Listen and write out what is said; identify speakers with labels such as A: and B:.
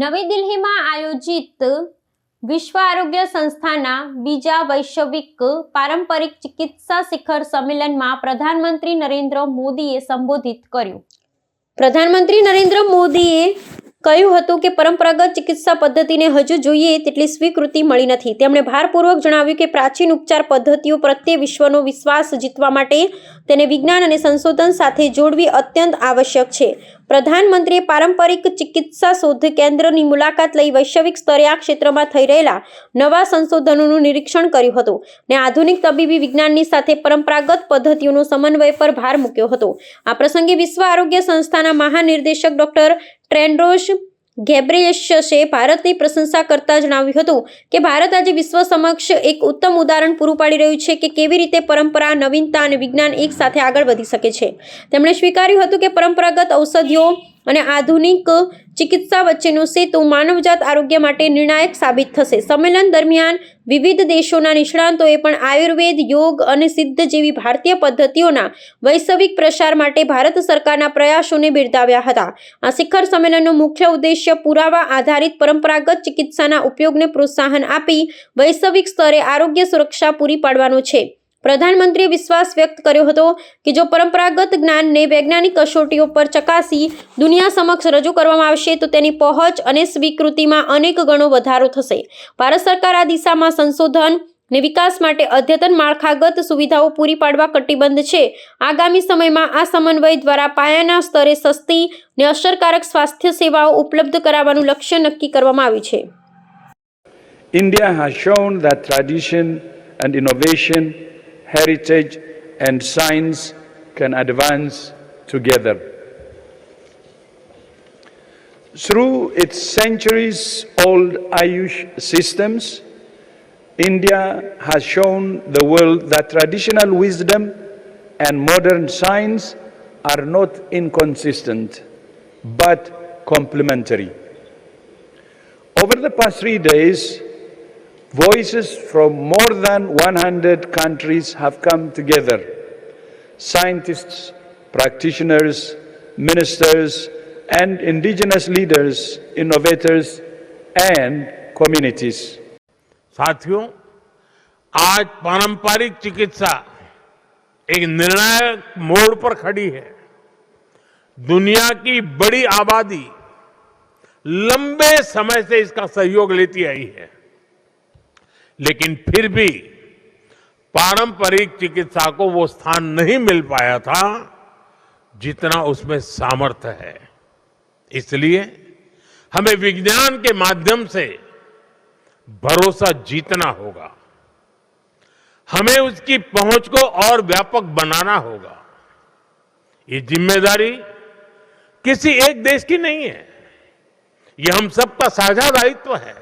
A: નવી દિલ્હીમાં આયોજિત વિશ્વ આરોગ્ય સંસ્થાના બીજા વૈશ્વિક પારંપરિક ચિકિત્સા શિખર સંમેલનમાં પ્રધાનમંત્રી નરેન્દ્ર મોદીએ સંબોધિત કર્યું. પ્રધાનમંત્રી નરેન્દ્ર મોદીએ કહ્યું હતું કે પરંપરાગત ચિકિત્સા પદ્ધતિને હજુ જોઈએ તેટલી સ્વીકૃતિ મળી નથી. તેમણે ભારપૂર્વક જણાવ્યું કે પ્રાચીન ઉપચાર પદ્ધતિઓ પ્રત્યે વિશ્વનો વિશ્વાસ જીતવા માટે તેને વિજ્ઞાન અને સંશોધન સાથે જોડવી અત્યંત આવશ્યક છે. પ્રધાનમંત્રીએ પારંપરિક ચિકિત્સા શોધ કેન્દ્રની મુલાકાત લઈ વૈશ્વિક સ્તરે આ ક્ષેત્રમાં થઈ રહેલા નવા સંશોધનોનું નિરીક્ષણ કર્યું હતું ને આધુનિક તબીબી વિજ્ઞાનની સાથે પરંપરાગત પદ્ધતિઓનો સમન્વય પર ભાર મૂક્યો હતો. આ પ્રસંગે વિશ્વ આરોગ્ય સંસ્થાના મહાનિર્દેશક ડોક્ટર ટ્રેન્ડ્રોસ ગેબ્રેયસસે ભારતની પ્રશંસા કરતા જણાવ્યું હતું કે ભારત આજે વિશ્વ સમક્ષ એક ઉત્તમ ઉદાહરણ પૂરું પાડી રહ્યું છે કે કેવી રીતે પરંપરા, નવીનતા અને વિજ્ઞાન એક સાથે આગળ વધી શકે છે. તેમણે સ્વીકાર્યું હતું કે પરંપરાગત ઔષધિઓ અને આધુનિક ચિકિત્સા વચ્ચેનો સેતુ માનવજાત આરોગ્ય માટે નિર્ણાયક સાબિત થશે. સંમેલન દરમિયાન વિવિધ દેશોના નિષ્ણાંતોએ પણ આયુર્વેદ, યોગ અને સિદ્ધ જેવી ભારતીય પદ્ધતિઓના વૈશ્વિક પ્રસાર માટે ભારત સરકારના પ્રયાસોને બિરદાવ્યા હતા. આ શિખર સંમેલનનો મુખ્ય ઉદ્દેશ્ય પુરાવા આધારિત પરંપરાગત ચિકિત્સાના ઉપયોગને પ્રોત્સાહન આપી વૈશ્વિક સ્તરે આરોગ્ય સુરક્ષા પૂરી પાડવાનો છે. પ્રધાનમંત્રીએ વિશ્વાસ વ્યક્ત કર્યો હતો કે જો પરંપરાગત જ્ઞાનને વૈજ્ઞાનિક કસોટીઓ પર ચકાસી દુનિયા સમક્ષ રજૂ કરવામાં આવશે તો તેની પહોંચ અને સ્વીકૃતિમાં અનેક ગણો વધારો થશે. ભારત સરકાર આ દિશામાં સંશોધન ને વિકાસ માટે અદ્યતન માળખાગત સુવિધાઓ પૂરી પાડવા કટિબદ્ધ છે. આગામી સમયમાં આ સમન્વય દ્વારા પાયાના સ્તરે સસ્તી ને અસરકારક સ્વાસ્થ્ય સેવાઓ ઉપલબ્ધ કરાવવાનું લક્ષ્ય નક્કી કરવામાં આવ્યું છે.
B: India has shown that tradition and innovation, heritage and science can advance together. Through its centuries old Ayush systems, India has shown the world that traditional wisdom and modern science are not inconsistent but complementary. Over the past three days, voices from more than 100 countries have come together. Scientists, practitioners, ministers, and indigenous leaders, innovators, and communities.
C: साथियों आज पारंपरिक चिकित्सा एक निर्णायक मोड़ पर खड़ी है दुनिया की बड़ी आबादी लंबे समय से इसका सहयोग लेती आई है लेकिन फिर भी पारंपरिक चिकित्सा को वो स्थान नहीं मिल पाया था जितना उसमें सामर्थ्य है। इसलिए हमें विज्ञान के माध्यम से भरोसा जीतना होगा। हमें उसकी पहुँच को और व्यापक बनाना होगा। ये ज़िम्मेदारी किसी एक देश की नहीं है। ये हम सबका साझा दायित्व है।